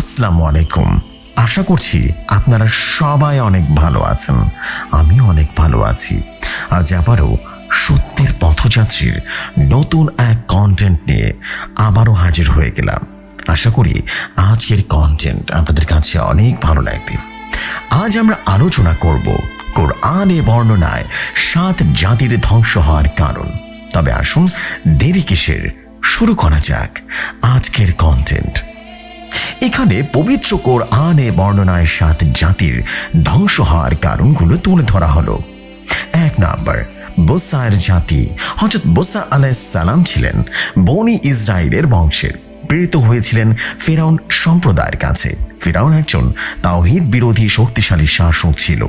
আসসালামু আলাইকুম। আশা করছি আপনারা সবাই অনেক ভালো আছেন। আমিও অনেক ভালো আছি। আজ আবারও সত্যের পথযাত্রীর নতুন এক কন্টেন্ট নিয়ে আবারও হাজির হয়ে গেলাম। আশা করি আজকের কন্টেন্ট আপনাদের কাছে অনেক ভালো লাগবে। আজ আমরা আলোচনা করব কোরআনে বর্ণনায় সাত জাতির ধ্বংস হওয়ার কারণ। তবে আসুন দেরি কিসের শুরু করা যাক আজকের কন্টেন্ট এখানে পবিত্র কোরআনে বর্ণনায় সাত জাতির ধ্বংস হওয়ার কারণগুলো তুলে ধরা হলো। এক নাম্বার বোসায়ের জাতি। হজরত বোসা আলাইসালাম ছিলেন বনি ইসরায়েলের বংশের। প্রেরিত হয়েছিলেন ফেরাউন সম্প্রদায়ের কাছে। ফেরাউন একজন তাওহিদ বিরোধী শক্তিশালী শাসক ছিল।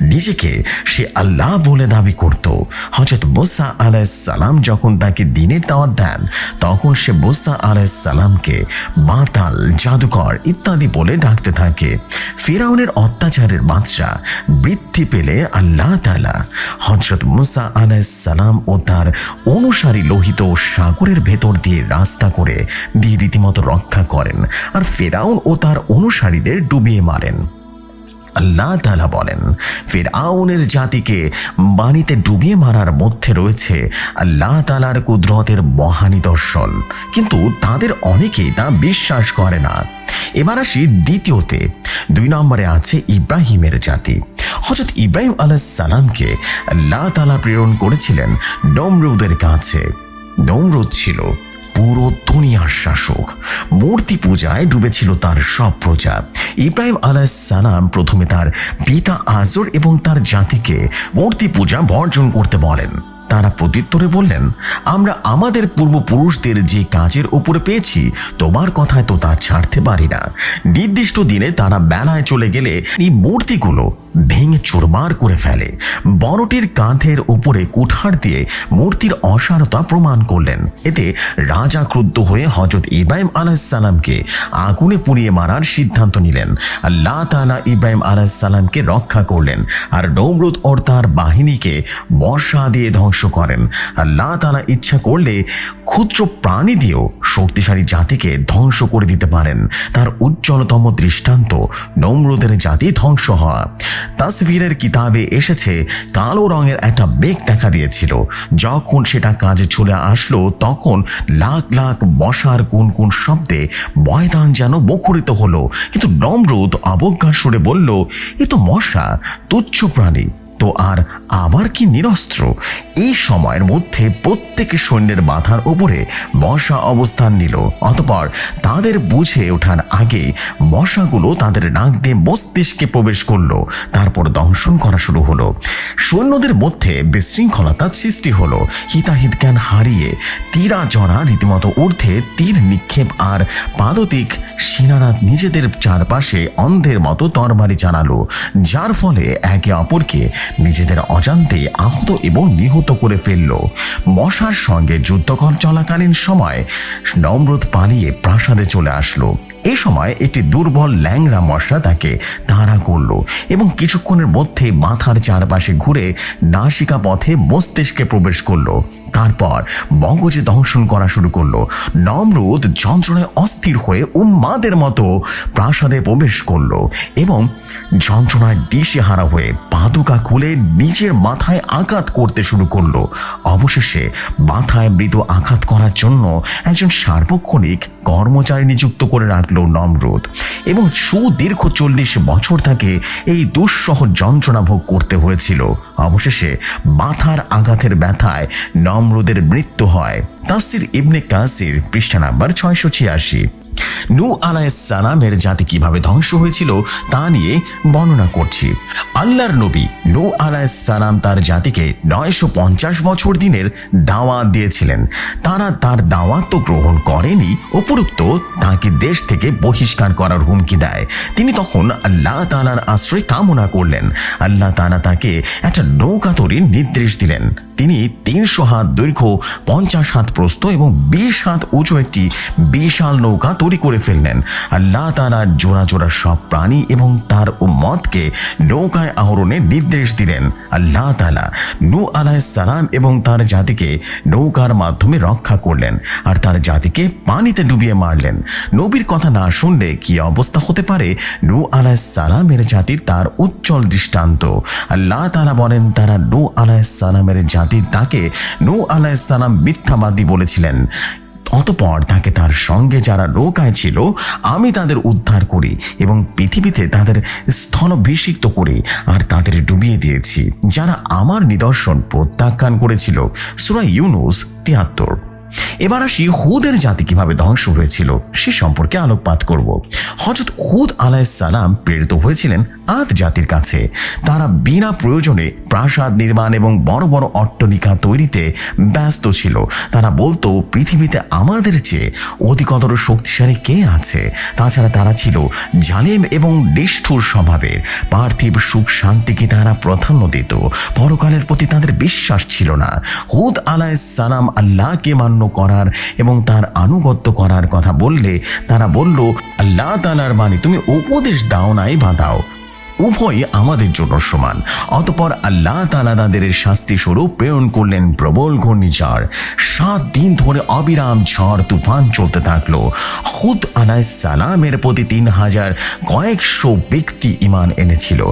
নিজেকে সে আল্লাহ বলে দাবি করত। হজরত বোসা আলাইসালাম যখন তাকে দিনের দাওয়াত দেন, তখন সে বোসা আলাইসালামকে বাতাল, জাদুকর ইত্যাদি বলে ডাকতে থাকে। ফেরাউনের অত্যাচারের মাত্রা বৃদ্ধি পেলে আল্লাহ তালা হজরত মুসা আলাইসালাম ও তার অনুসারী লোহিত সাগরের ভেতর দিয়ে রাস্তা করে দিয়ে রীতিমতো রক্ষা করেন। আর ফেরাউন ও তার অনুসারীদের ডুবিয়ে মারেন। আল্লাহ তালা বলেন ফেরাউনের জাতিকে বাণীতে ডুবিয়ে মারার মধ্যে রয়েছে আল্লাহ তালার কুদরতের মহানিদর্শন কিন্তু তাদের অনেকেই তা বিশ্বাস করে না। এবার আসি দ্বিতীয়তে। দুই নম্বরে আছে ইব্রাহিমের জাতি। হজরত ইব্রাহিম আলাহ সালামকে আল্লাহ তালা প্রেরণ করেছিলেন নমরুদের কাছে। নমরুদ ছিল পুরো দুনিয়ার শাসক। মূর্তি পূজায় ডুবেছিল তার সব প্রজা। ইব্রাহিম আলাহ সালাম প্রথমে তার পিতা আজর এবং তার জাতিকে মূর্তি পূজা বর্জন করতে বলেন। তারা প্রত্যুত্তরে বললেন, আমরা আমাদের পূর্বপুরুষদের যে কাজের উপরে পেয়েছি, তোমার কথায় তো তা ছাড়তে পারি না। নির্দিষ্ট দিনে তারা বেলায় চলে গেলে এই মূর্তিগুলো ভেঙে চুরমার করে ফেলে। বড়টির কাঁধের উপরে কুঠার দিয়ে মূর্তির অসারতা প্রমাণ করলেন। এতে রাজা ক্রুদ্ধ হয়ে হজরত ইব্রাহিম আলাহিসাল্লামকে আগুনে পুড়িয়ে মারার সিদ্ধান্ত নিলেন। আল্লাহ তালা ইব্রাহিম আলাহিসাল্লামকে রক্ষা করলেন আর নমরুদ ওর তার বাহিনীকে বর্ষা দিয়ে ধ্বংস করেন। আল্লাহ তালা ইচ্ছা করলে ক্ষুদ্র প্রাণী দিয়েও শক্তিশালী জাতিকে ধ্বংস করে দিতে পারেন। তার উজ্জ্বলতম দৃষ্টান্ত নমরুদের জাতি ধ্বংস হওয়া। তাসভিরের কিতাবে এসেছে, কালো রঙের একটা বেগ দেখা দিয়েছিল। যখন সেটা কাজে চলে আসলো, তখন লাখ লাখ বসার কোন কোন শব্দে ময়দান যেন মুখরিত হলো। কিন্তু নমরুদ অবজ্ঞা সুরে বলল, এ তো মশা, তুচ্ছ প্রাণী। আর আবার কি নিরস্ত্র? এই সময়ের মধ্যে প্রত্যেক সৈন্যের মাথার উপরে বসা অবস্থান নিল। অতপর তাদের বুঝে ওঠার আগে মশাগুলো তাদের নাক দিয়ে মস্তিষ্কে প্রবেশ করল। তারপর দংশন করা শুরু হলো। সৈন্যদের মধ্যে বিশৃঙ্খলতার সৃষ্টি হলো। হিতাহিত জ্ঞান হারিয়ে তীরা জড়া রীতিমতো ঊর্ধ্বে তীর নিক্ষেপ আর পাদতিক সেনারা নিজেদের চারপাশে অন্ধের মতো তরবারি চালালো। যার ফলে একে অপরকে নিজেদের অজান্তে আহত এবং নিহত করে ফেলল। মশার সঙ্গে যুদ্ধকর চলাকালীন সময় নম্রত পালিয়ে প্রাসাদে চলে আসলো। এ সময় একটি দুর্বল ল্যাংরা মশা তাকে তাড়া করল এবং কিছুক্ষণের মধ্যে মাথার চারপাশে ঘুরে নাসিকা পথে মস্তিষ্কে প্রবেশ করল। তারপর মগজে দংশন করা শুরু করল। নমরুদ যন্ত্রণায় অস্থির হয়ে উম্মাদের মতো প্রাসাদে প্রবেশ করল এবং যন্ত্রণায় দিশেহারা হয়ে পাদুকা খুলে নিজের মাথায় আঘাত করতে শুরু করল। অবশেষে মাথায় মৃত আঘাত করার জন্য একজন সার্বক্ষণিক কর্মচারী নিযুক্ত করে রাখল নমরুদ এবং সুদীর্ঘ চল্লিশ বছর তাকে এই দুঃসহ যন্ত্রণা ভোগ করতে হয়েছিল। অবশেষে মাথার আঘাতের ব্যথায় নমরুদের মৃত্যু হয়। তাফসির ইবনে কাসির পৃষ্ঠা নাম্বার ছয়শো ছিয়াশি। নু আলাইসালামের জাতি কীভাবে ধ্বংস হয়েছিল তা নিয়ে বর্ণনা করছি। আল্লাহর নবী নু আলাইসালাম তার জাতিকে নয়শো পঞ্চাশ বছর দিনের দাওয়াত দিয়েছিলেন। তারা তার দাওয়াত তো গ্রহণ করেনি, উপরুক্ত তাকে দেশ থেকে বহিষ্কার করার হুমকি দেয়। তিনি তখন আল্লাহ তালার আশ্রয় কামনা করলেন। আল্লাহ তালা তাকে একটা নৌকা তৈরির নির্দেশ দিলেন। তিনি তিনশো হাত দৈর্ঘ্য, পঞ্চাশ হাত প্রস্থ এবং বিশ হাত উঁচু একটি বিশাল নৌকা তৈরি করে ফেললেন। আল্লাহ তারা জোড়া জোড়া সব প্রাণী এবং তার ও মতকে নৌকায় আহরণের নির্দেশ দিলেন। আল্লাহ তালা নু আলাহ সালাম এবং তার জাতিকে নৌকার মাধ্যমে রক্ষা করলেন। আর তার জাতিকে পানিতে ডুবিয়ে মারলেন। নবীর কথা না শুনলে কি অবস্থা হতে পারে? নু আলাহ সালামের জাতির তার উজ্জ্বল দৃষ্টান্ত। আল্লাহ তালা বলেন, তারা নু আলাহ সালামের জাতির তাকে নু আলাহ সালাম মিথ্যাবাদী বলেছিলেন। অতপর তাকে তার সঙ্গে যারা নৌকায় ছিল, আমি তাদের উদ্ধার করি এবং পৃথিবীতে তাদের স্থলভিষিক্ত করে আর তাদের ডুবিয়ে দিয়েছি। যারা আমার নিদর্শন প্রত্যাখ্যান করেছিল, সুরা ইউনুস তিয়াত্তর। এবার আসি হুদের জাতি কীভাবে ধ্বংস হয়েছিল সে সম্পর্কে আলোকপাত করব। হজরত হুদ সালাম প্রেরিত হয়েছিলেন আদ জাতির কাছে। তারা বিনা প্রয়োজনে প্রাসাদ নির্মাণ এবং বড় বড় অট্টলিকা তৈরিতে ব্যস্ত ছিল। তারা বলতো, পৃথিবীতে আমাদের চেয়ে অধিকতর শক্তিশালী কে আছে? তাছাড়া তারা ছিল জালেম এবং নিষ্ঠুর স্বভাবের। পার্থিব সুখ শান্তিকে তারা প্রাধান্য দিত। পরকালের প্রতি তাদের বিশ্বাস ছিল না। হুদ আলাহ সালাম আল্লাহকে মান্য করার এবং তার আনুগত্য করার কথা বললে তারা বলল, আল্লাহ তালার বাণী, তুমি উপদেশ দাও নাই বা দাও। উভয়ই আমাদের জন্য সমান। অতপর আল্লাহ তালা তাদের শাস্তি স্বরূপ প্রেরণ করলেন প্রবল ঘূর্ণিঝড়। সাত দিন ধরে অবিরাম ঝড় তুফান চলতে থাকল। হুদ আলাহ সালামের প্রতি তিন হাজার কয়েকশো ব্যক্তি ইমান এনেছিল।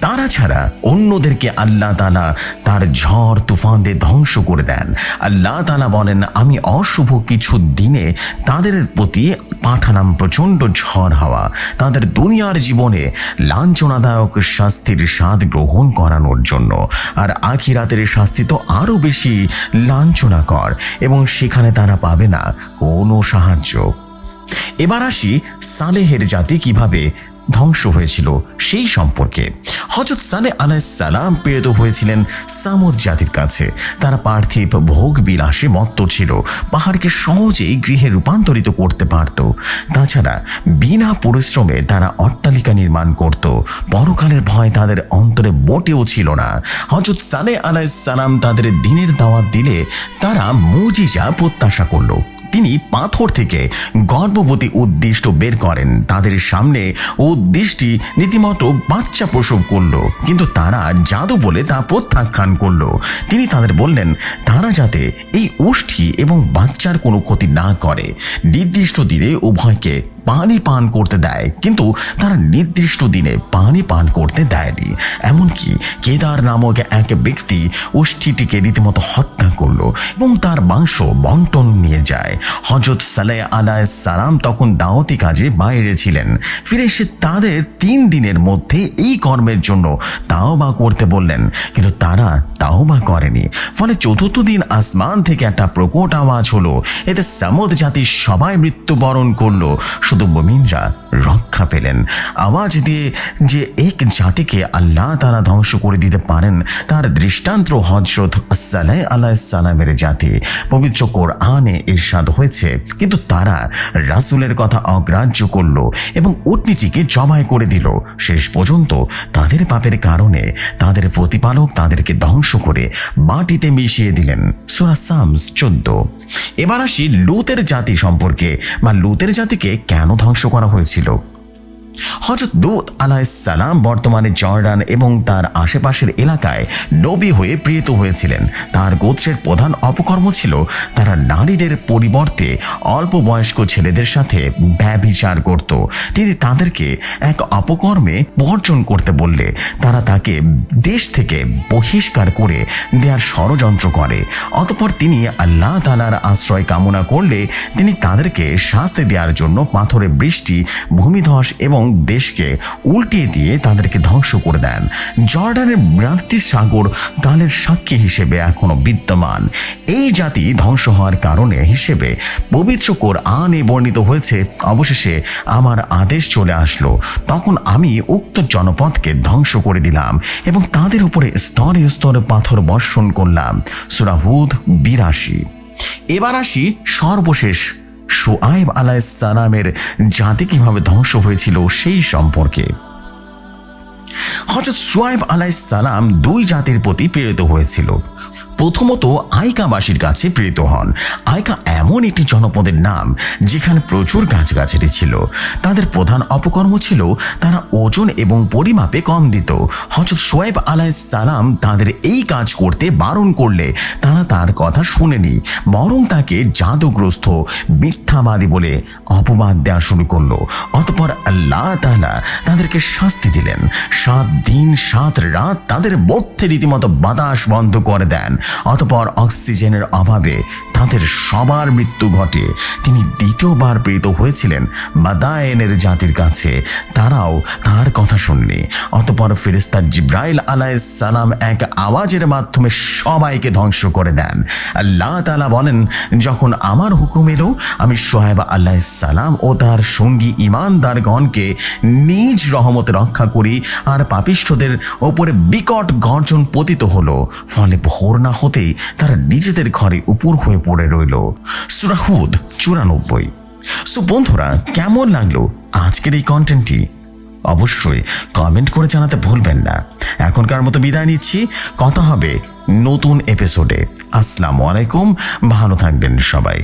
তারা ছাড়া অন্যদেরকে আল্লাহ তালা তার ঝড় তুফান দিয়ে ধ্বংস করে দেন। আল্লাহ তালা বলেন, আমি অশুভ কিছু দিনে তাদের প্রতি পাঠালাম প্রচণ্ড ঝড় হাওয়া। তাদের দুনিয়ার জীবনে লাঞ্ছনাদায়ক শাস্তির স্বাদ গ্রহণ করানোর জন্য। আর আখিরাতের শাস্তি তো আরও বেশি লাঞ্ছনাকর এবং সেখানে তারা পাবে না কোনো সাহায্য। এবার আসি সালেহের জাতি কীভাবে ধ্বংস হয়েছিল সেই সম্পর্কে। হজরত সালে আলাইসালাম প্রেরিত হয়েছিলেন সামুদ জাতির কাছে। তারা পার্থিব ভোগ বিলাসে মত্ত ছিল। পাহাড়কে সহজেই গৃহে রূপান্তরিত করতে পারত। তাছাড়া বিনা পরিশ্রমে তারা অট্টালিকা নির্মাণ করত। পরকালের ভয় তাদের অন্তরে মোটেও ছিল না। হজরত সালে আলাইসালাম তাদের দিনের দাওয়াত দিলে তারা মুজিজা প্রত্যাশা করল। তিনি পাথর থেকে গর্ভবতী উদ্দিষ্ট বের করেন। তাদের সামনে উদ্দিষ্টি রীতিমতো বাচ্চা প্রসব করল, কিন্তু তারা জাদু বলে তা প্রত্যাখ্যান করল। তিনি তাদের বললেন, তারা যাতে এই উষ্ঠি এবং বাচ্চার কোনো ক্ষতি না করে, নির্দিষ্ট দিনে উভয়কে পানি পান করতে দেয়, কিন্তু তারা নির্দিষ্ট দিনে পানি পান করতে দেয়নি। এমনকি কেদার নামক এক ব্যক্তি উষ্ঠিটিকে রীতিমতো হত্যা করল এবং তার মাংস বন্টন নিয়ে যায়। হজরত সালে আলাহ সালাম তখন দাওয়াতি কাজে বাইরে ছিলেন। ফিরে এসে তাদের তিন দিনের মধ্যে এই কর্মের জন্য তাও বা করতে বললেন, কিন্তু তারা তাও বা করেনি। ফলে চতুর্থ দিন আসমান থেকে একটা প্রকট আওয়াজ হলো। এতে সামদ জাতির সবাই মৃত্যুবরণ করল। শুধু মমিনরা রক্ষা পেলেন। আওয়াজ দিয়ে যে এক জাতিকে আল্লাহ তারা ধ্বংস করে দিতে পারেন, তার দৃষ্টান্ত হজরত সালাই আল্লাহ সালামের জাতি। পবিত্র কোরআনে ইরশাদ হয়েছে, কিন্তু তারা রাসুলের কথা অগ্রাহ্য করল এবং উটনিটিকে জবাই করে দিল। শেষ পর্যন্ত তাদের পাপের কারণে তাদের প্রতিপালক তাদেরকে ধ্বংস করে মাটিতে মিশিয়ে দিলেন। সুরা সামস চোদ্দ। এবার আসি লুতের জাতি সম্পর্কে। বা লুতের জাতিকে কেন ধ্বংস করা হয়েছিল? হজরত দূত আলাইসালাম বর্তমানে জর্ডান এবং তার আশেপাশের এলাকায় নবী হয়ে প্রেরিত হয়েছিলেন। তার গোত্রের প্রধান অপকর্ম ছিল তারা নারীদের পরিবর্তে অল্প বয়স্ক ছেলেদের সাথে ব্যবিচার করত। তিনি তাদেরকে এক অপকর্মে বর্জন করতে বললে, তারা তাকে দেশ থেকে বহিষ্কার করে দেয়ার ষড়যন্ত্র করে। অতপর তিনি আল্লাহ তালার আশ্রয় কামনা করলে তিনি তাদেরকে শাস্তি দেওয়ার জন্য পাথরে বৃষ্টি, ভূমিধস এবং দেশকে উল্টিয়ে দিয়ে তাদেরকে ধ্বংস করে দেন। জর্ডানের ব্রান্তি সাগর কালের সাক্ষী হিসেবে এখনও বিদ্যমান। এই জাতি ধ্বংস হওয়ার কারণে হিসেবে পবিত্র কোরআনে বর্ণিত হয়েছে। অবশেষে আমার আদেশ চলে আসলো। তখন আমি উক্ত জনপদকে ধ্বংস করে দিলাম এবং তাদের উপরে স্তরে স্তরে পাথর বর্ষণ করলাম। সুরাহুদ বিরাশি। এবার আসি সর্বশেষ সোয়াইব আলাইসালামের জাতি কীভাবে ধ্বংস হয়েছিল সেই সম্পর্কে। হজরত সোয়াইব আলাইসালাম দুই জাতির প্রতি প্রেরিত হয়েছিল। প্রথমত আইকাবাসীর কাছে প্রেরিত হন। আইকা এমন একটি জনপদের নাম যেখানে প্রচুর গাছগাছালি ছিল। তাদের প্রধান অপকর্ম ছিল তারা ওজন এবং পরিমাপে কম দিত। হজরত সোয়েব আলাই সালাম তাদের এই কাজ করতে বারণ করলে তারা তার কথা শুনেনি, বরং তাকে জাদুগ্রস্ত, মিথ্যাবাদী বলে অপবাদ দেওয়া শুরু করল। অতপর আল্লাহ তাআলা তাদেরকে শাস্তি দিলেন। সাত দিন, সাত রাত তাদের মধ্যে রীতিমতো বাতাস বন্ধ করে দেন। অতপর অক্সিজেনের অভাবে তাদের সবার মৃত্যু ঘটে। তিনি দ্বিতীয়বার প্রেরিত হয়েছিলেন মাদায়েনের জাতির কাছে। তারাও তার কথা শুননি। অতপর ফেরেস্তা জিব্রাইল সালাম এক আওয়াজের মাধ্যমে সবাইকে ধ্বংস করে দেন। আল্লাহ তালা বলেন, যখন আমার হুকুম এলো, আমি সোহেব আল্লাহ সালাম ও তার সঙ্গী ইমানদারগণকে নিজ রহমত রক্ষা করি, আর পাপিষ্ঠদের ওপরে বিকট গর্জন পতিত হলো। ফলে ভোর না হতেই তারা নিজেদের ঘরে উপর হয়ে পড়ে রইল। সুরাহুদ চুরানব্বই। সো বন্ধুরা, কেমন লাগল আজকের এই কন্টেন্টটি অবশ্যই কমেন্ট করে জানাতে ভুলবেন না। এখনকার মতো বিদায় নিচ্ছি। কথা হবে নতুন এপিসোডে আসসালামু আলাইকুম। ভালো থাকবেন সবাই।